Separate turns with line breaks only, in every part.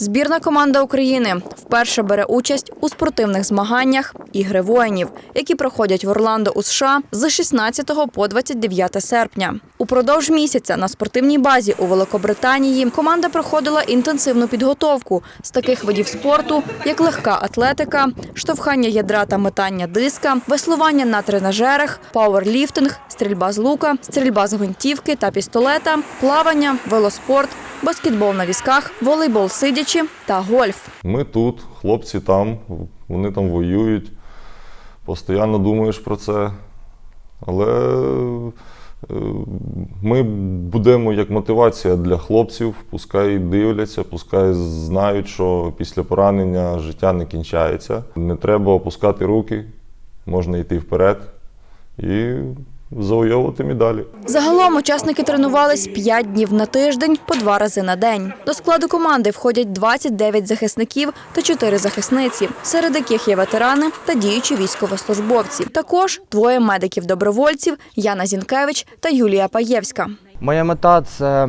Збірна команда України вперше бере участь у спортивних змаганнях Ігри воїнів, які проходять в Орландо у США з 16 по 29 серпня. Упродовж місяця на спортивній базі у Великобританії команда проходила інтенсивну підготовку з таких видів спорту, як легка атлетика, штовхання ядра та метання диска, веслування на тренажерах, пауерліфтинг, стрільба з лука, стрільба з гвинтівки та пістолета, плавання, велоспорт, баскетбол на візках, волейбол сидячи та гольф.
Ми тут, хлопці там, вони там воюють. Постійно думаєш про це. Але е, ми будемо як мотивація для хлопців, пускай дивляться, пускай знають, що після поранення життя не кінчається. Не треба опускати руки, можна йти вперед і завойовувати медалі.
Загалом учасники тренувались 5 днів на тиждень по два рази на день. До складу команди входять 29 захисників та 4 захисниці, серед яких є ветерани та діючі військовослужбовці. Також двоє медиків-добровольців Яна Зінкевич та Юлія Паєвська.
Моя мета це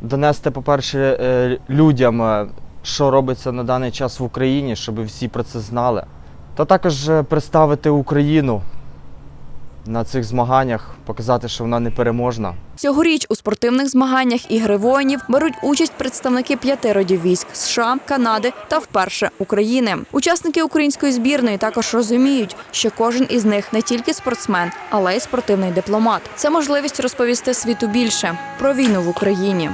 донести, по-перше, е, людям, е, що робиться на даний час в Україні, щоб всі про це знали. Та також е, представити Україну на цих змаганнях, показати, що вона непереможна.
Цьогоріч у спортивних змаганнях ігри воїнів беруть участь представники п'яти родів військ США, Канади та вперше України. Учасники української збірної також розуміють, що кожен із них не тільки спортсмен, але й спортивний дипломат. Це можливість розповісти світу більше про війну в Україні.